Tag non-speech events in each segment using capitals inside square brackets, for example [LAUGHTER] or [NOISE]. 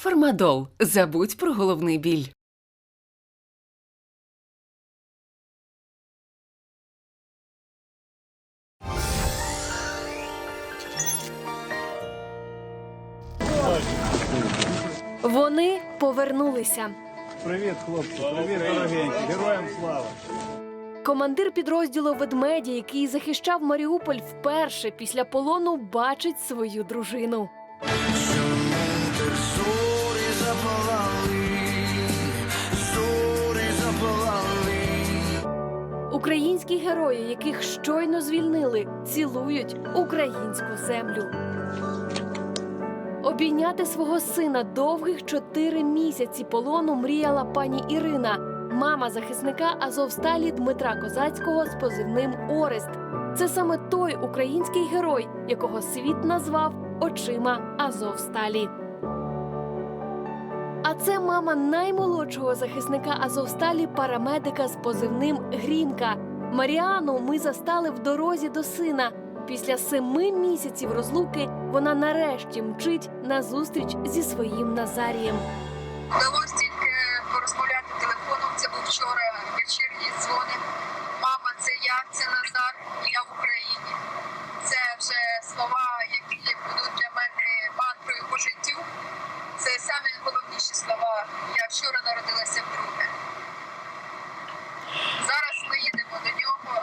Фармадол. Забудь про головний біль. Вони повернулися. Привіт, хлопці, привіт, дорогенькі, героям слава. Командир підрозділу ведмеді, який захищав Маріуполь вперше після полону, бачить свою дружину. Українські герої, яких щойно звільнили, цілують українську землю. Обійняти свого сина довгих чотири місяці полону мріяла пані Ірина, мама захисника Азовсталі Дмитра Козацького з позивним Орест. Це саме той український герой, якого світ назвав очима Азовсталі. Це мама наймолодшого захисника Азовсталі, парамедика з позивним Грінка. Маріану ми застали в дорозі до сина. Після семи місяців розлуки вона нарешті мчить на зустріч зі своїм Назарієм. Вдалося тільки порозмовляти телефоном. Це був вчора вечірній дзвоник. Мама, це я, це Назар, я в Україні. Це вже слова, які будуть для мене мантрою по життю. Це головніші слова. Я вчора народилася вдруге. Зараз ми їдемо до нього.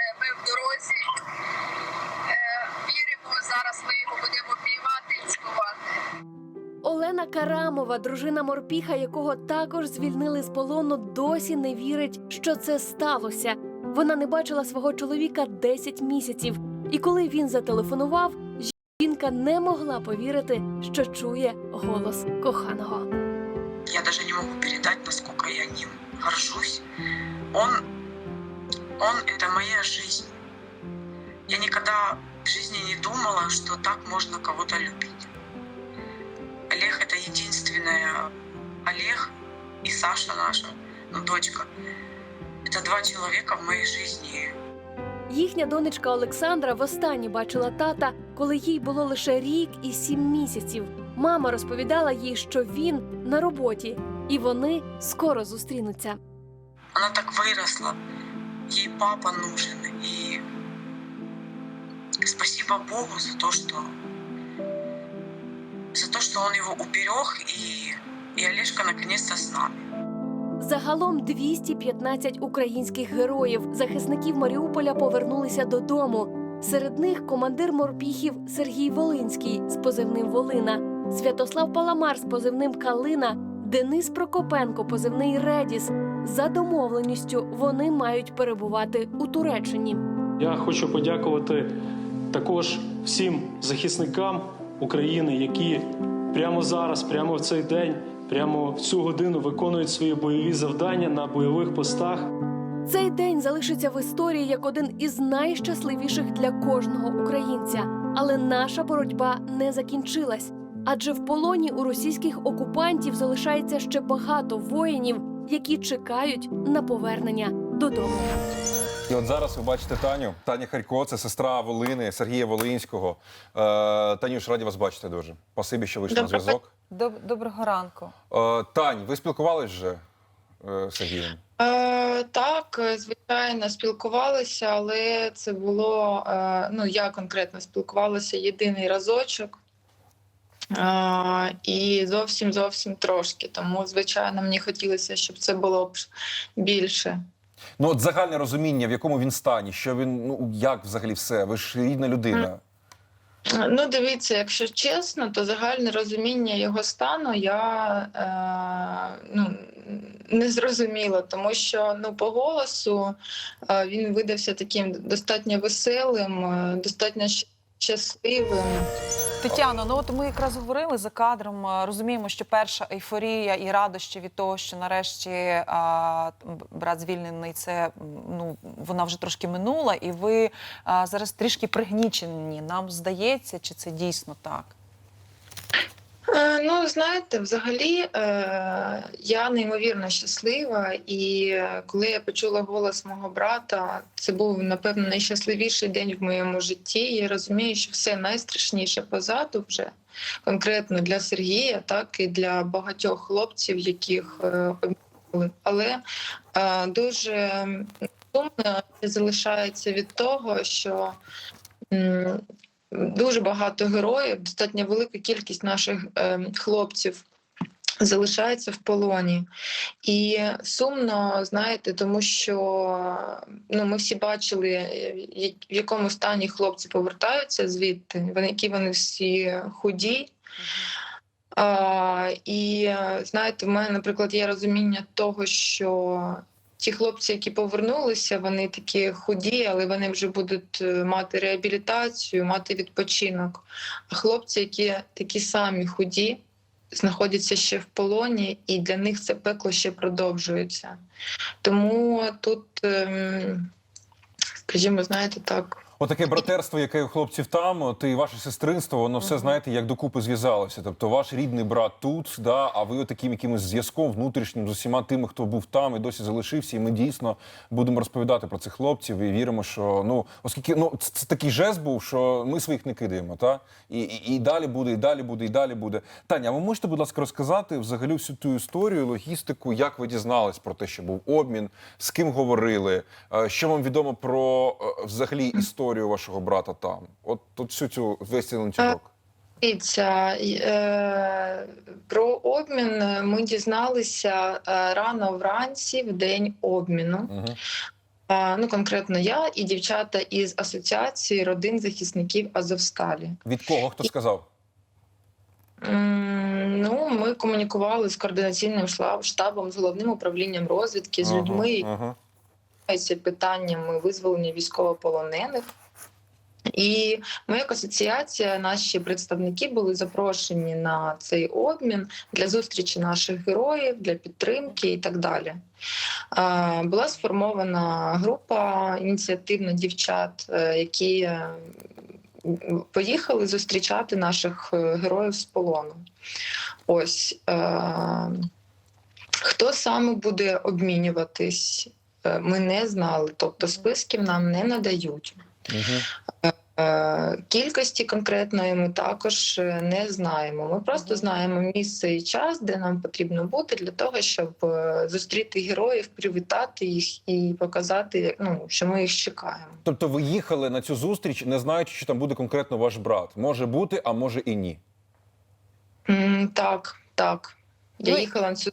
Е, Ми в дорозі. Е, Віримо, зараз ми його будемо піймати і цілувати. Олена Карамова, дружина морпіха, якого також звільнили з полону, досі не вірить, що це сталося. Вона не бачила свого чоловіка 10 місяців, і коли він зателефонував, жінка не могла повірити, що чує голос коханого. Я даже не могу передать, насколько я ним горжусь. Он, он — это моя жизнь. Я никогда в жизни не думала, что так можно кого-то любить. Олег — это единственное... Олег и Саша наша, ну, дочка. Это два человека в моей жизни. Їхня донечка Олександра востаннє бачила тата, коли їй було лише рік і сім місяців. Мама розповідала їй, що він на роботі, і вони скоро зустрінуться. Она так выросла. Ей папа нужен. И спасибо Богу за то, что за то, что он его уберег, и, и Олежка наконец-то с нами. Загалом 215 українських героїв, захисників Маріуполя, повернулися додому. Серед них командир морпіхів Сергій Волинський з позивним Волина, Святослав Паламар з позивним Калина, Денис Прокопенко, позивний Редіс. За домовленістю вони мають перебувати у Туреччині. Я хочу подякувати також всім захисникам України, які прямо зараз, прямо в цей день, прямо в цю годину виконують свої бойові завдання на бойових постах. Цей день залишиться в історії як один із найщасливіших для кожного українця. Але наша боротьба не закінчилась. Адже в полоні у російських окупантів залишається ще багато воїнів, які чекають на повернення додому. І от зараз ви бачите Таню. Таня Харько, це сестра Волини, Сергія Волинського. Е, Танюш, раді вас бачити дуже. Спасибі, що вийшли на зв'язок. Доб- Доброго ранку. Е, Тань, ви спілкувались вже е, з Сергієм? Е, так, звичайно, спілкувалися, але це було е, ну я конкретно спілкувалася єдиний разочок. Е, і зовсім зовсім трошки. Тому, звичайно, мені хотілося, щоб це було б більше. Ну, от загальне розуміння, в якому він стані, що він, ну як взагалі все? Ви ж рідна людина. Ну, дивіться, якщо чесно, то загальне розуміння його стану я е, ну, не зрозуміла, тому що ну, по голосу е, він видався таким достатньо веселим, е, достатньо щ- щасливим. Тетяно, ну от ми якраз говорили за кадром. е, Розуміємо, що перша ейфорія і радощі від того, що нарешті а, брат звільнений, це ну вона вже трошки минула, і ви а, зараз трішки пригнічені. Нам здається, чи це дійсно так? Е, Ну, знаєте, взагалі е, я неймовірно щаслива, і е, коли я почула голос мого брата, це був напевно найщасливіший день в моєму житті. Я розумію, що все найстрашніше позаду вже конкретно для Сергія, так і для багатьох хлопців, яких е. Але дуже сумно залишається від того, що. Дуже багато героїв, достатньо велика кількість наших е, хлопців залишається в полоні. І сумно, знаєте, тому що ну, ми всі бачили, е, в якому стані хлопці повертаються звідти, вони які вони всі худі. А, і знаєте, в мене, наприклад, є розуміння того, що ті хлопці, які повернулися, вони такі худі, але вони вже будуть е, мати реабілітацію, мати відпочинок. А хлопці, які такі самі худі, знаходяться ще в полоні, і для них це пекло ще продовжується. Тому тут, ем, скажімо, знаєте, так. Отаке братерство, яке у хлопців там, от і ваше сестринство, воно все знаєте, як докупи зв'язалося. Тобто ваш рідний брат тут, да, а ви таким якимось зв'язком внутрішнім з усіма тими, хто був там і досі залишився. І ми дійсно будемо розповідати про цих хлопців і віримо, що ну, оскільки ну це, це такий жест був, що ми своїх не кидаємо, та і, і, і далі буде, і далі буде, і далі буде. Таня, а ви можете, будь ласка, розказати взагалі всю ту історію, логістику, як ви дізнались про те, що був обмін, з ким говорили, е, що вам відомо про е, взагалі історію вашого брата там? От, от всю цю весь цей ланцюжок. Дивіться, е, про обмін ми дізналися е, рано вранці в день обміну. Е, ну, конкретно я і дівчата із асоціації родин захисників Азовсталі. Від кого хто сказав? Ну, ми комунікували з координаційним штабом, з головним управлінням розвідки, з Ага, людьми, ага. питаннями визволення військовополонених. І ми, як асоціація, наші представники були запрошені на цей обмін для зустрічі наших героїв, для підтримки і так далі. Була сформована група ініціативно дівчат, е, які е, поїхали зустрічати наших е, героїв з полону. Ось хто саме буде обмінюватись, ми не знали. Тобто списків нам не надають. Угу. Е, Кількості конкретної ми також е, не знаємо. Ми просто знаємо місце і час, де нам потрібно бути для того, щоб е, зустріти героїв, привітати їх і показати, ну що ми їх чекаємо. Тобто ви їхали на цю зустріч, не знаючи, що там буде конкретно ваш брат. Може бути, а може і ні. Так, так. Я Ну, їхала на цю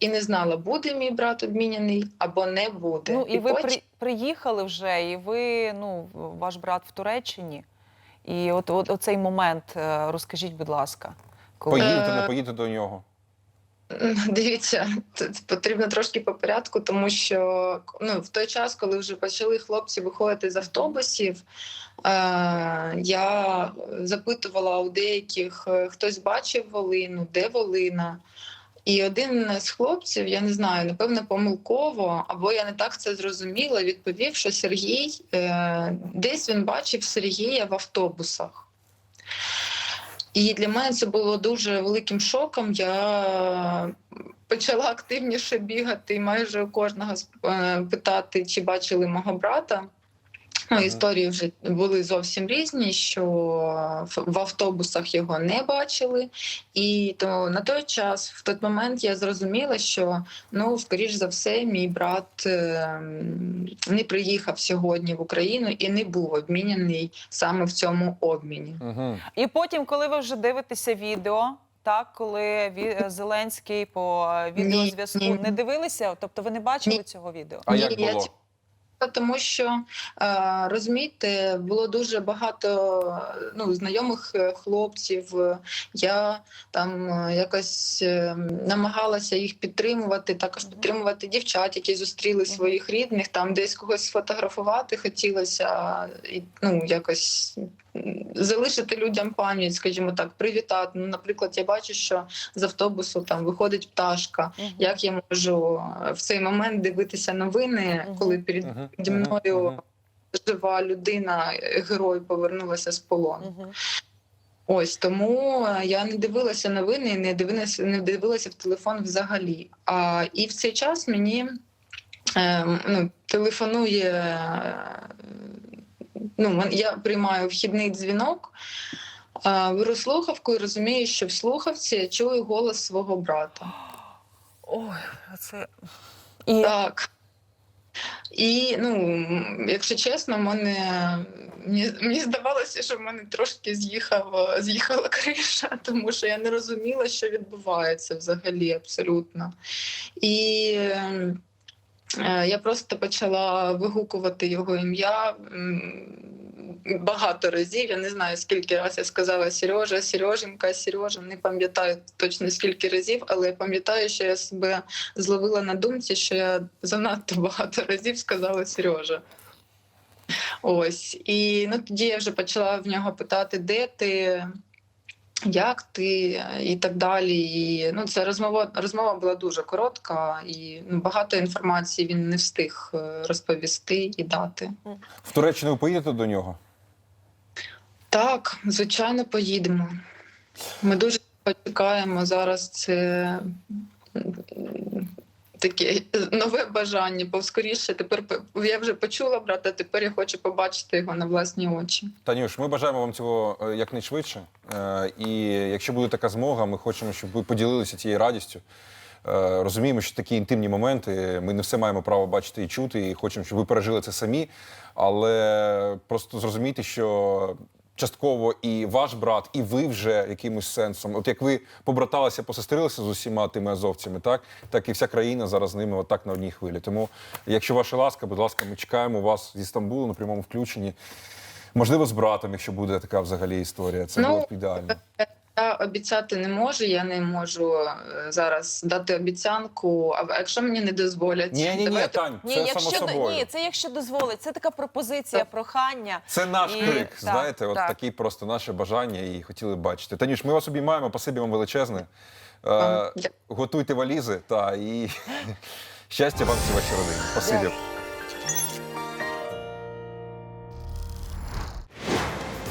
і не знала, буде мій брат обміняний або не буде. Ну і ви потім- при, приїхали вже, і ви, ну, ваш брат в Туреччині. І от, от оцей момент е, розкажіть, будь ласка. Коли... Поїдете, Е, не поїдете до нього. Дивіться, це це потрібно трошки по порядку, тому що ну, в той час, коли вже почали хлопці виходити з автобусів, е, я запитувала у деяких, е, хтось бачив Волину, де Волина. І один з хлопців, я не знаю, напевно, помилково, або я не так це зрозуміла, відповів, що Сергій е, десь він бачив Сергія в автобусах. І для мене це було дуже великим шоком. Я почала активніше бігати і майже у кожного е, питати, чи бачили мого брата. Ну, історії вже були зовсім різні, що в- автобусах його не бачили. І то на той час, в той момент, я зрозуміла, що ну, скоріш за все, мій брат е, не приїхав сьогодні в Україну і не був обміняний саме в цьому обміні. Угу. І потім, коли ви вже дивитеся відео, так, коли Ві- Зеленський по е, відеозв'язку ні. не дивилися, тобто ви не бачили Ні. цього відео? А Ні, як я було? Тому що е, розумієте, було дуже багато ну, знайомих е, хлопців. Я там е, якось намагалася їх підтримувати, також підтримувати дівчат, які зустріли своїх рідних, там десь когось сфотографувати хотілося і ну якось залишити людям пам'ять, скажімо так, привітати. Ну, наприклад, я бачу, що з автобусу там виходить пташка. Як я можу в цей момент дивитися новини, коли перед Зі Мгм. мною Мгм. жива людина, герой повернулася з полону. Мгм. Ось тому е, я не дивилася новини, і не дивилася, не дивилася в телефон взагалі. А і в цей час мені е, ну, телефонує. е, Ну, я приймаю вхідний дзвінок, беру слухавку і розумію, що в слухавці я чую голос свого брата. Ой, це. І Так. І ну, якщо чесно, мене мені, мені здавалося, що в мене трошки з'їхав, з'їхала криша, [LAUGHS] тому що я не розуміла, що відбувається взагалі абсолютно. І е, я просто почала вигукувати його ім'я. Багато разів, я не знаю скільки разів я сказала Сережа, Сереженька, Сережа. Не пам'ятаю точно скільки разів, але пам'ятаю, що я себе зловила на думці, що я занадто багато разів сказала Сережа. Ось. І ну, тоді я вже почала в нього питати, де ти, як ти, і так далі. І, ну, це розмова, розмова була дуже коротка, і ну, багато інформації він не встиг е, розповісти і дати. В Туреччину ви поїдете до нього? Так, звичайно, поїдемо. Ми дуже чекаємо зараз. Це таке нове бажання, бо скоріше тепер я вже почула брата, тепер я хочу побачити його на власні очі. Танюш, ми бажаємо вам цього е, якнайшвидше. Е, І якщо буде така змога, ми хочемо, щоб ви поділилися цією радістю. Е, Розуміємо, що такі інтимні моменти, ми не все маємо право бачити і чути, і хочемо, щоб ви пережили це самі. Але просто зрозумійте, що частково і ваш брат, і ви вже якимось сенсом, от як ви побраталися, посестрилися з усіма тими азовцями, так, так і вся країна зараз з ними отак на одній хвилі. Тому, якщо ваша ласка, будь ласка, ми чекаємо вас зі Стамбулу на прямому включенні. Можливо, з братом, якщо буде така взагалі історія. Це Ну, було б ідеально. Я обіцяти не можу, я не можу е, зараз дати обіцянку. А якщо мені не дозволять, Ні, ні, ні, Тань, ні, це якщо само до- собою. ні, це якщо дозволить. Це така пропозиція, прохання. Це наш І- крик, так, знаєте, от такі просто наше бажання і хотіли б бачити. Танюш, ми вас обіймаємо, спасибі вам величезне. Е, готуйте валізи та і [LAUGHS] щастя вам всій вашій родині. Спасибі.